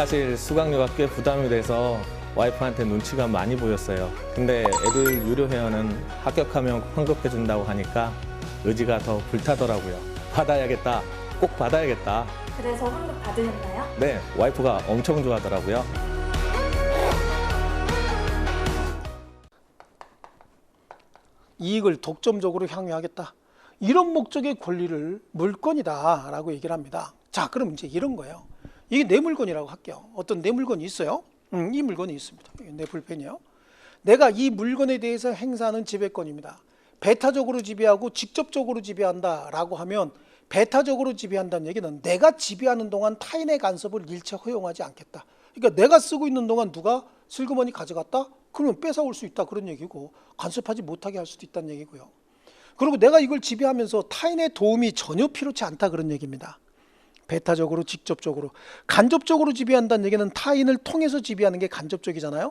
사실 수강료가 꽤 부담이 돼서 와이프한테 눈치가 많이 보였어요. 근데 애들 유료 회원은 합격하면 환급해 준다고 하니까 의지가 더 불타더라고요. 받아야겠다. 꼭 받아야겠다. 그래서 환급 받으셨나요? 네, 와이프가 엄청 좋아하더라고요. 이익을 독점적으로 향유하겠다. 이런 목적의 권리를 물건이다라고 얘기를 합니다. 자, 그럼 이제 이런 거예요. 이게 내 물건이라고 할게요. 어떤 내 물건이 있어요? 음, 이 물건이 있습니다. 내 불펜이요. 내가 이 물건에 대해서 행사하는 지배권입니다. 배타적으로 지배하고 직접적으로 지배한다라고 하면 배타적으로 지배한다는 얘기는 내가 지배하는 동안 타인의 간섭을 일체 허용하지 않겠다. 그러니까 내가 쓰고 있는 동안 누가 슬그머니 가져갔다? 그러면 뺏어올 수 있다 그런 얘기고 간섭하지 못하게 할 수도 있다는 얘기고요. 그리고 내가 이걸 지배하면서 타인의 도움이 전혀 필요치 않다 그런 얘기입니다. 배타적으로 직접적으로 간접적으로 지배한다는 얘기는 타인을 통해서 지배하는 게 간접적이잖아요.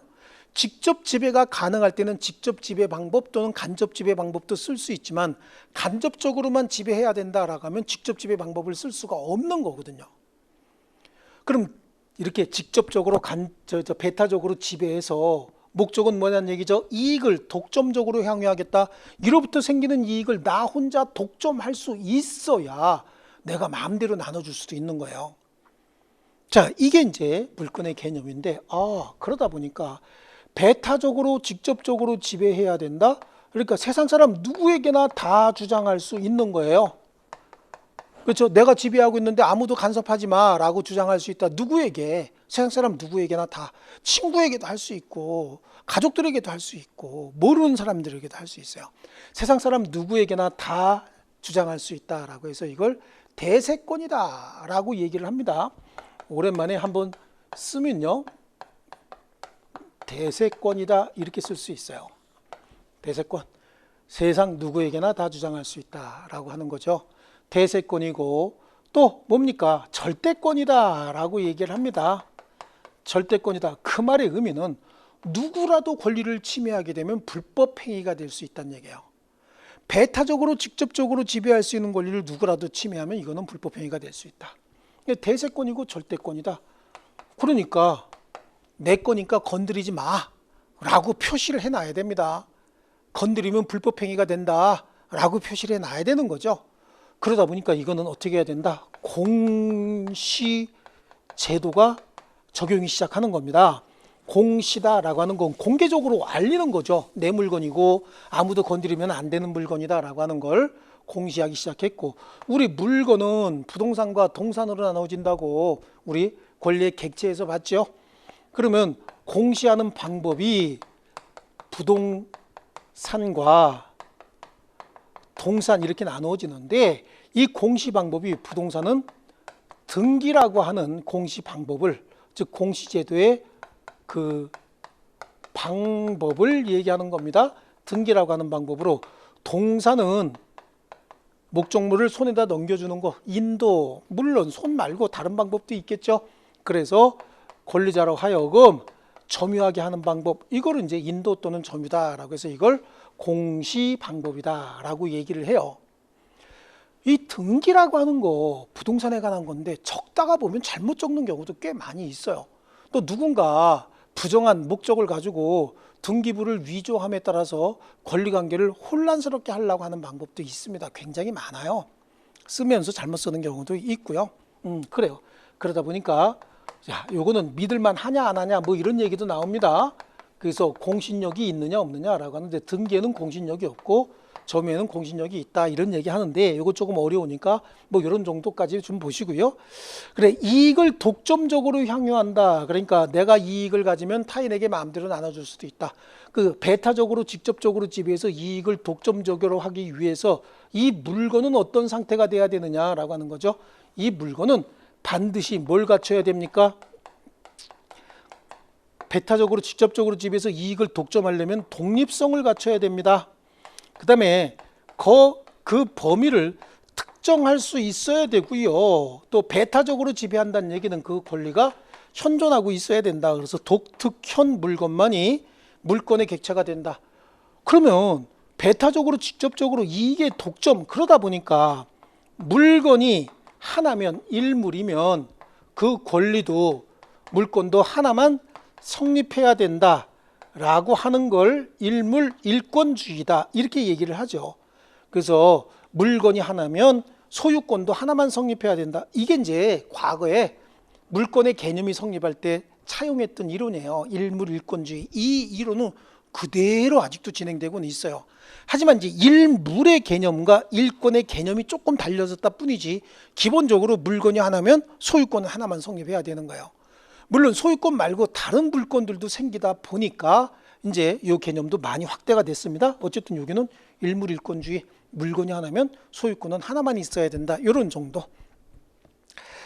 직접 지배가 가능할 때는 직접 지배 방법 또는 간접 지배 방법도 쓸 수 있지만 간접적으로만 지배해야 된다라고 하면 직접 지배 방법을 쓸 수가 없는 거거든요. 그럼 이렇게 직접적으로 간, 저, 저 배타적으로 지배해서 목적은 뭐냐는 얘기죠. 이익을 독점적으로 향유하겠다. 이로부터 생기는 이익을 나 혼자 독점할 수 있어야 내가 마음대로 나눠줄 수도 있는 거예요. 자, 이게 이제 물건의 개념인데, 아, 그러다 보니까 배타적으로 직접적으로 지배해야 된다? 그러니까 세상 사람 누구에게나 다 주장할 수 있는 거예요. 그렇죠. 내가 지배하고 있는데 아무도 간섭하지 마라고 주장할 수 있다. 누구에게 세상 사람 누구에게나 다 친구에게도 할 수 있고 가족들에게도 할 수 있고 모르는 사람들에게도 할 수 있어요. 세상 사람 누구에게나 다 주장할 수 있다라고 해서 이걸 대세권이다 라고 얘기를 합니다. 오랜만에 한번 쓰면요. 대세권이다 이렇게 쓸 수 있어요. 대세권. 세상 누구에게나 다 주장할 수 있다라고 하는 거죠. 대세권이고 또 뭡니까? 절대권이다라고 얘기를 합니다. 절대권이다. 그 말의 의미는 누구라도 권리를 침해하게 되면 불법 행위가 될 수 있다는 얘기예요. 배타적으로 직접적으로 지배할 수 있는 권리를 누구라도 침해하면 이거는 불법 행위가 될 수 있다. 대세권이고 절대권이다. 그러니까 내 거니까 건드리지 마라고 표시를 해놔야 됩니다. 건드리면 불법 행위가 된다라고 표시를 해놔야 되는 거죠. 그러다 보니까 이거는 어떻게 해야 된다? 공시 제도가 적용이 시작하는 겁니다. 공시다라고 하는 건 공개적으로 알리는 거죠. 내 물건이고 아무도 건드리면 안 되는 물건이다라고 하는 걸 공시하기 시작했고 우리 물건은 부동산과 동산으로 나눠진다고 우리 권리의 객체에서 봤죠. 그러면 공시하는 방법이 부동산과 동산 이렇게 나누어지는데 이 공시 방법이 부동산은 등기라고 하는 공시 방법을 즉 공시제도의 그 방법을 얘기하는 겁니다. 등기라고 하는 방법으로 동산은 목적물을 손에다 넘겨주는 거 인도 물론 손 말고 다른 방법도 있겠죠. 그래서 권리자로 하여금 점유하게 하는 방법 이거를 이제 인도 또는 점유다라고 해서 이걸 공시 방법이다라고 얘기를 해요. 이 등기라고 하는 거 부동산에 관한 건데 적다가 보면 잘못 적는 경우도 꽤 많이 있어요. 또 누군가 부정한 목적을 가지고 등기부를 위조함에 따라서 권리관계를 혼란스럽게 하려고 하는 방법도 있습니다. 굉장히 많아요. 쓰면서 잘못 쓰는 경우도 있고요. 음, 그래요. 그러다 보니까 야, 요거는 믿을만 하냐 안 하냐 뭐 이런 얘기도 나옵니다. 그래서 공신력이 있느냐 없느냐라고 하는데 등기에는 공신력이 없고 점유에는 공신력이 있다 이런 얘기 하는데 이거 조금 어려우니까 뭐 이런 정도까지 좀 보시고요. 그래 이익을 독점적으로 향유한다. 그러니까 내가 이익을 가지면 타인에게 마음대로 나눠줄 수도 있다. 그 배타적으로 직접적으로 지배해서 이익을 독점적으로 하기 위해서 이 물건은 어떤 상태가 돼야 되느냐라고 하는 거죠. 이 물건은 반드시 뭘 갖춰야 됩니까? 배타적으로 직접적으로 지배해서 이익을 독점하려면 독립성을 갖춰야 됩니다. 그 다음에 그, 그 범위를 특정할 수 있어야 되고요. 또 배타적으로 지배한다는 얘기는 그 권리가 현존하고 있어야 된다. 그래서 독특현 물건만이 물건의 객체가 된다. 그러면 배타적으로 직접적으로 이익의 독점 그러다 보니까 물건이 하나면 일물이면 그 권리도 물건도 하나만 성립해야 된다 라고 하는 걸 일물 일권주의다 이렇게 얘기를 하죠. 그래서 물건이 하나면 소유권도 하나만 성립해야 된다. 이게 이제 과거에 물건의 개념이 성립할 때 차용했던 이론이에요. 일물 일권주의. 이 이론은 그대로 아직도 진행되고는 있어요. 하지만 이제 일물의 개념과 일권의 개념이 조금 달려졌다 뿐이지 기본적으로 물건이 하나면 소유권은 하나만 성립해야 되는 거예요. 물론 소유권 말고 다른 물건들도 생기다 보니까 이제 이 개념도 많이 확대가 됐습니다. 어쨌든 여기는 일물일권주의 물건이 하나면 소유권은 하나만 있어야 된다. 이런 정도.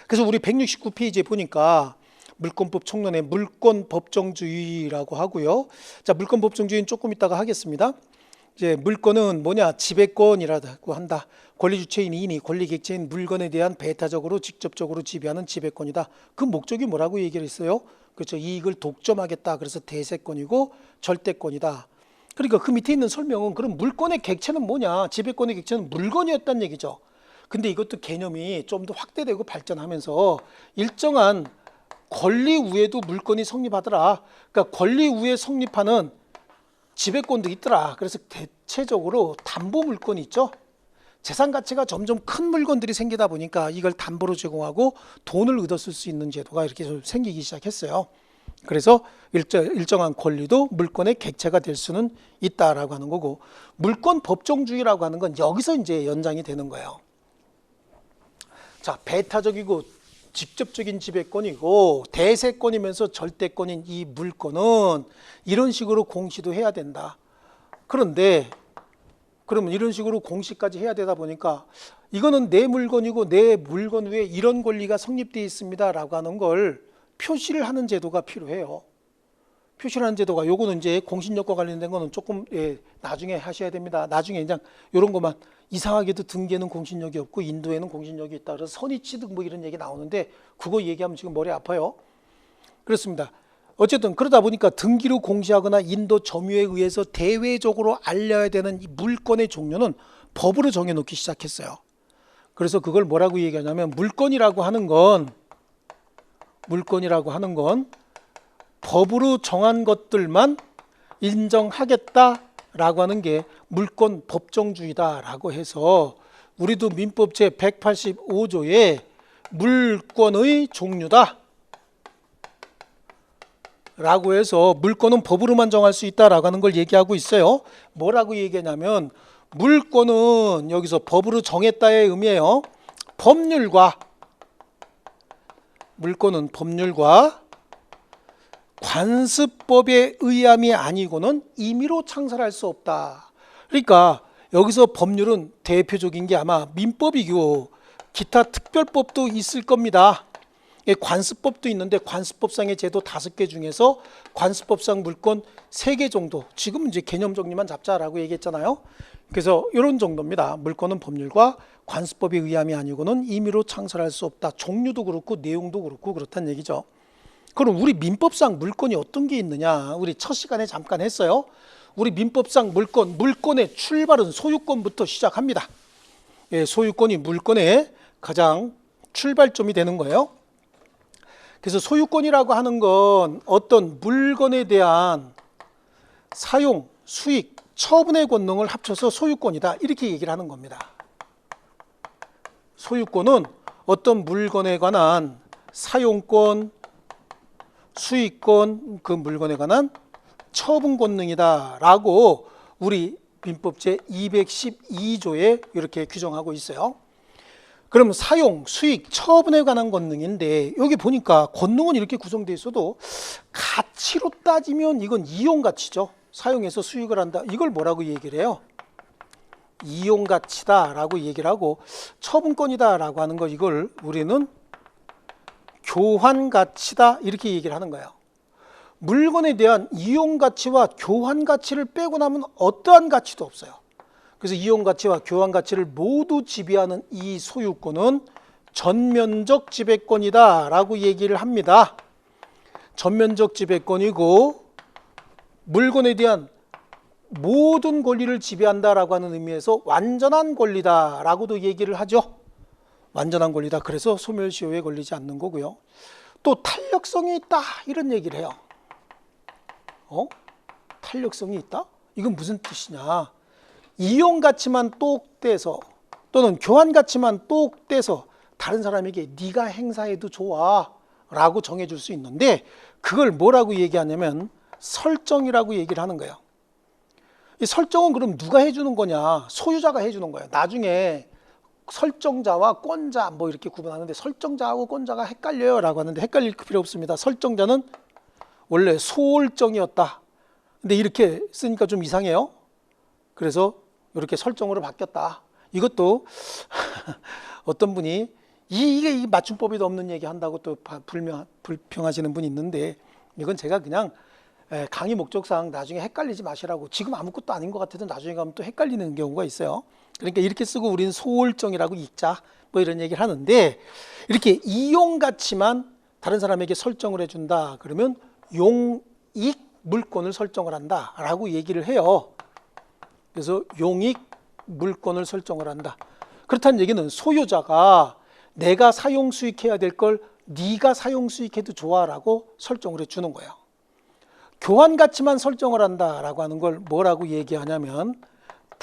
그래서 우리 169페이지에 보니까 물권법 총론의 물권 법정주의라고 하고요. 자, 물권 법정주의는 조금 이따가 하겠습니다. 이제 물권은 뭐냐? 지배권이라고 한다. 권리 주체인 이인이 권리 객체인 물건에 대한 배타적으로 직접적으로 지배하는 지배권이다. 그 목적이 뭐라고 얘기를 했어요? 그렇죠. 이익을 독점하겠다. 그래서 대세권이고 절대권이다. 그러니까 그 밑에 있는 설명은 그럼 물건의 객체는 뭐냐? 지배권의 객체는 물건이었다는 얘기죠. 근데 이것도 개념이 좀 더 확대되고 발전하면서 일정한 권리 우에도 물건이 성립하더라. 그러니까 권리 우에 성립하는 지배권도 있더라. 그래서 대체적으로 담보 물건이 있죠. 재산 가치가 점점 큰 물건들이 생기다 보니까 이걸 담보로 제공하고 돈을 얻었을 수 있는 제도가 이렇게 좀 생기기 시작했어요. 그래서 일정, 일정한 권리도 물건의 객체가 될 수는 있다라고 하는 거고 물권 법정주의라고 하는 건 여기서 이제 연장이 되는 거예요. 자, 배타적이고 직접적인 지배권이고 대세권이면서 절대권인 이 물건은 이런 식으로 공시도 해야 된다. 그런데 그러면 이런 식으로 공시까지 해야 되다 보니까 이거는 내 물건이고 내 물건 위에 이런 권리가 성립되어 있습니다라고 하는 걸 표시를 하는 제도가 필요해요. 표시를 하는 제도가 요거는 이제 공신력과 관련된 거는 조금 예, 나중에 하셔야 됩니다. 나중에 그냥 이런 것만 이상하게도 등기에는 공신력이 없고 인도에는 공신력이 있다. 그래서 선의취득 뭐 이런 얘기 나오는데 그거 얘기하면 지금 머리 아파요. 그렇습니다. 어쨌든 그러다 보니까 등기로 공시하거나 인도 점유에 의해서 대외적으로 알려야 되는 이 물건의 종류는 법으로 정해놓기 시작했어요. 그래서 그걸 뭐라고 얘기하냐면 물건이라고 하는 건 물건이라고 하는 건 법으로 정한 것들만 인정하겠다라고 하는 게 물권 법정주의다라고 해서 우리도 민법 제 185조에 물권의 종류다. 라고 해서 물권은 법으로만 정할 수 있다라고 하는 걸 얘기하고 있어요. 뭐라고 얘기하냐면 물권은 여기서 법으로 정했다의 의미예요. 법률과 물권은 법률과 관습법의 의함이 아니고는 임의로 창설할 수 없다. 그러니까 여기서 법률은 대표적인 게 아마 민법이고 기타 특별법도 있을 겁니다. 예, 관습법도 있는데 관습법상의 제도 다섯 개 중에서 관습법상 물권 세 개 정도. 지금 이제 개념 정리만 잡자라고 얘기했잖아요. 그래서 이런 정도입니다. 물권은 법률과 관습법의 의함이 아니고는 임의로 창설할 수 없다. 종류도 그렇고 내용도 그렇고 그렇다는 얘기죠. 그럼 우리 민법상 물권이 어떤 게 있느냐? 우리 첫 시간에 잠깐 했어요. 우리 민법상 물권, 물권의 출발은 소유권부터 시작합니다. 예, 소유권이 물권의 가장 출발점이 되는 거예요. 그래서 소유권이라고 하는 건 어떤 물건에 대한 사용, 수익, 처분의 권능을 합쳐서 소유권이다. 이렇게 얘기를 하는 겁니다. 소유권은 어떤 물건에 관한 사용권, 수익권, 그 물건에 관한 처분 권능이다라고 우리 민법 제 212조에 이렇게 규정하고 있어요. 그럼 사용, 수익, 처분에 관한 권능인데 여기 보니까 권능은 이렇게 구성되어 있어도 가치로 따지면 이건 이용 가치죠. 사용해서 수익을 한다. 이걸 뭐라고 얘기를 해요? 이용 가치다라고 얘기를 하고 처분권이다라고 하는 거 이걸 우리는 교환 가치다 이렇게 얘기를 하는 거예요. 물건에 대한 이용 가치와 교환 가치를 빼고 나면 어떠한 가치도 없어요. 그래서 이용 가치와 교환 가치를 모두 지배하는 이 소유권은 전면적 지배권이다라고 얘기를 합니다. 전면적 지배권이고 물건에 대한 모든 권리를 지배한다라고 하는 의미에서 완전한 권리다라고도 얘기를 하죠. 완전한 권리다. 그래서 소멸시효에 걸리지 않는 거고요. 또 탄력성이 있다 이런 얘기를 해요. 어? 탄력성이 있다? 이건 무슨 뜻이냐? 이용 가치만 똑 떼서 또는 교환 가치만 똑 떼서 다른 사람에게 네가 행사해도 좋아라고 정해줄 수 있는데 그걸 뭐라고 얘기하냐면 설정이라고 얘기를 하는 거예요. 이 설정은 그럼 누가 해주는 거냐? 소유자가 해주는 거예요. 나중에 설정자와 권자 뭐 이렇게 구분하는데 설정자하고 권자가 헷갈려요 라고 하는데 헷갈릴 필요 없습니다. 설정자는 원래 소월정이었다. 근데 이렇게 쓰니까 좀 이상해요. 그래서 이렇게 설정으로 바뀌었다. 이것도 어떤 분이 이- 이게 이 맞춤법에도 없는 얘기 한다고 또 바- 불명, 불평하시는 분이 있는데 이건 제가 그냥 에, 강의 목적상 나중에 헷갈리지 마시라고 지금 아무것도 아닌 것 같아도 나중에 가면 또 헷갈리는 경우가 있어요. 그러니까 이렇게 쓰고 우리는 소월정이라고 읽자 뭐 이런 얘기를 하는데 이렇게 이용 가치만 다른 사람에게 설정을 해준다 그러면 용익 물권을 설정을 한다라고 얘기를 해요. 그래서 용익 물권을 설정을 한다. 그렇다는 얘기는 소유자가 내가 사용 수익해야 될 걸 네가 사용 수익해도 좋아라고 설정을 해 주는 거예요. 교환 가치만 설정을 한다라고 하는 걸 뭐라고 얘기하냐면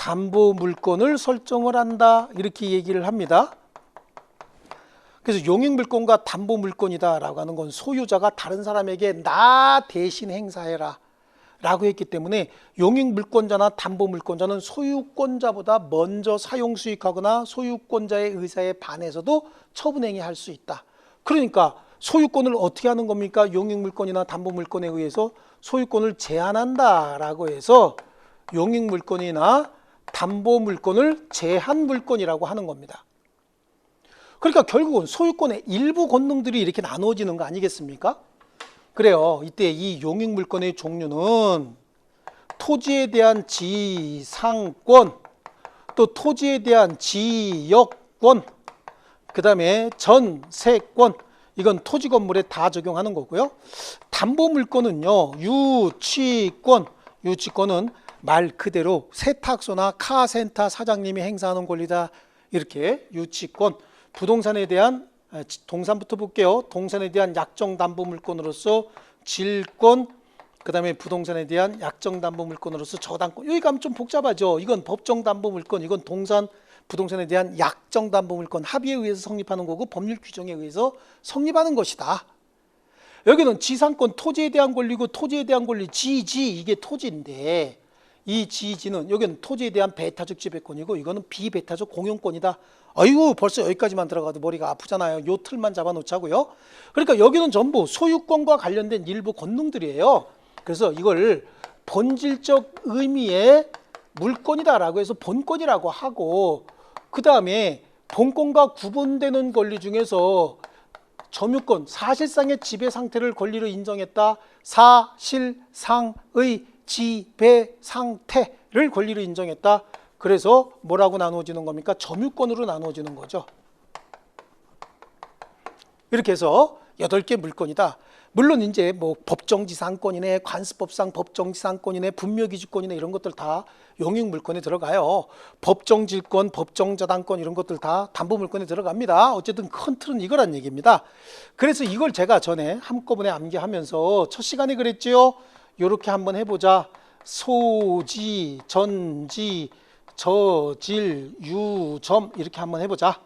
담보 물권을 설정을 한다 이렇게 얘기를 합니다. 그래서 용익 물권과 담보 물권이다라고 하는 건 소유자가 다른 사람에게 나 대신 행사해라 라고 했기 때문에 용익 물권자나 담보 물권자는 소유권자보다 먼저 사용 수익하거나 소유권자의 의사에 반해서도 처분 행위 할 수 있다. 그러니까 소유권을 어떻게 하는 겁니까? 용익 물권이나 담보 물권에 의해서 소유권을 제한한다라고 해서 용익 물권이나 담보 물권을 제한 물권이라고 하는 겁니다. 그러니까 결국은 소유권의 일부 권능들이 이렇게 나누어지는 거 아니겠습니까? 그래요. 이때 이 용익 물권의 종류는 토지에 대한 지상권, 또 토지에 대한 지역권, 그 다음에 전세권, 이건 토지 건물에 다 적용하는 거고요. 담보 물권은요, 유치권, 유치권은 말 그대로 세탁소나 카센터 사장님이 행사하는 권리다. 이렇게 유치권, 부동산에 대한 아, 지- 동산부터 볼게요. 동산에 대한 약정 담보 물권으로서 질권, 그 다음에 부동산에 대한 약정 담보 물권으로서 저당권. 여기 가면 좀 복잡하죠. 이건 법정 담보 물권, 이건 동산 부동산에 대한 약정 담보 물권 합의에 의해서 성립하는 거고 법률 규정에 의해서 성립하는 것이다. 여기는 지상권 토지에 대한 권리고 토지에 대한 권리 지지 이게 토지인데 이 지지는 여기는 토지에 대한 배타적 지배권이고 이거는 비배타적 공용권이다. 아이고 벌써 여기까지만 들어가도 머리가 아프잖아요. 요 틀만 잡아놓자고요. 그러니까 여기는 전부 소유권과 관련된 일부 권능들이에요. 그래서 이걸 본질적 의미의 물권이다라고 해서 본권이라고 하고 그 다음에 본권과 구분되는 권리 중에서 점유권, 사실상의 지배 상태를 권리로 인정했다. 사실상의 지배 상태를 권리로 인정했다. 그래서 뭐라고 나누어지는 겁니까? 점유권으로 나누어지는 거죠. 이렇게 해서 여덟 개 물건이다. 물론 이제 뭐 법정지상권이네, 관습법상 법정지상권이네, 분묘기지권이네 이런 것들 다 용익 물건에 들어가요. 법정질권, 법정저당권 이런 것들 다 담보 물건에 들어갑니다. 어쨌든 큰 틀은 이거란 얘기입니다. 그래서 이걸 제가 전에 한꺼번에 암기하면서 첫 시간에 그랬지요. 요렇게 한번 해보자. 소지, 전지, 저질, 유점 이렇게 한번 해보자.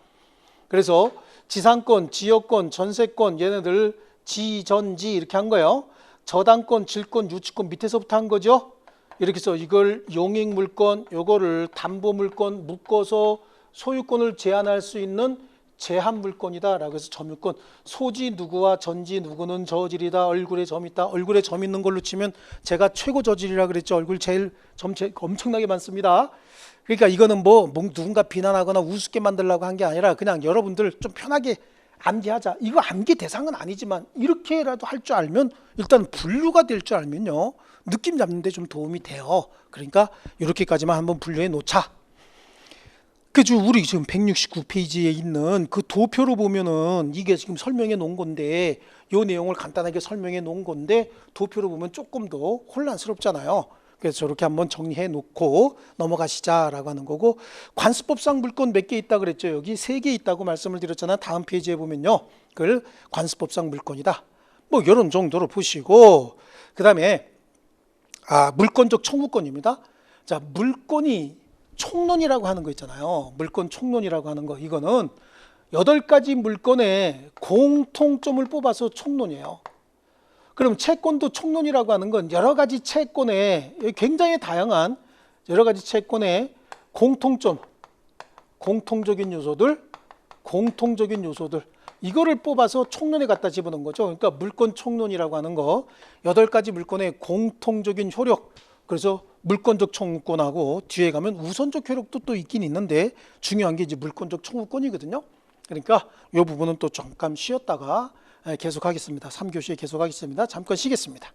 그래서 지상권, 지역권, 전세권 얘네들 지전지 이렇게 한 거예요. 저당권, 질권, 유치권 밑에서부터 한 거죠. 이렇게 해서 이걸 용익 물권, 요거를 담보 물권 묶어서 소유권을 제한할 수 있는 제한 물권이다라고 해서 점유권. 소지 누구와 전지 누구는 저질이다. 얼굴에 점 있다. 얼굴에 점 있는 걸로 치면 제가 최고 저질이라 그랬죠. 얼굴 제일 점 제- 엄청나게 많습니다. 그러니까 이거는 뭐뭐 누군가 비난하거나 우습게 만들려고 한 게 아니라 그냥 여러분들 좀 편하게 암기하자. 이거 암기 대상은 아니지만 이렇게라도 할 줄 알면 일단 분류가 될 줄 알면요. 느낌 잡는 데 좀 도움이 돼요. 그러니까 이렇게까지만 한번 분류해 놓자. 그죠 우리 지금 169페이지에 있는 그 도표로 보면은 이게 지금 설명해 놓은 건데 요 내용을 간단하게 설명해 놓은 건데 도표로 보면 조금 더 혼란스럽잖아요. 그래서 저렇게 한번 정리해 놓고 넘어가시자라고 하는 거고 관습법상 물건 몇 개 있다 그랬죠. 여기 세 개 있다고 말씀을 드렸잖아. 다음 페이지에 보면요. 그걸 관습법상 물건이다. 뭐 이런 정도로 보시고 그다음에 아, 물권적 청구권입니다. 자, 물권이 총론이라고 하는 거 있잖아요. 물권 총론이라고 하는 거. 이거는 여덟 가지 물건의 공통점을 뽑아서 총론이에요. 그럼 채권도 총론이라고 하는 건 여러 가지 채권의 굉장히 다양한 여러 가지 채권의 공통점, 공통적인 요소들, 공통적인 요소들 이거를 뽑아서 총론에 갖다 집어넣은 거죠. 그러니까 물권 총론이라고 하는 거 여덟 가지 물건의 공통적인 효력. 그래서 물권적 청구권하고 뒤에 가면 우선적 효력도 또 있긴 있는데 중요한 게 이제 물권적 청구권이거든요. 그러니까 이 부분은 또 잠깐 쉬었다가 계속하겠습니다. 3교시에 계속하겠습니다. 잠깐 쉬겠습니다.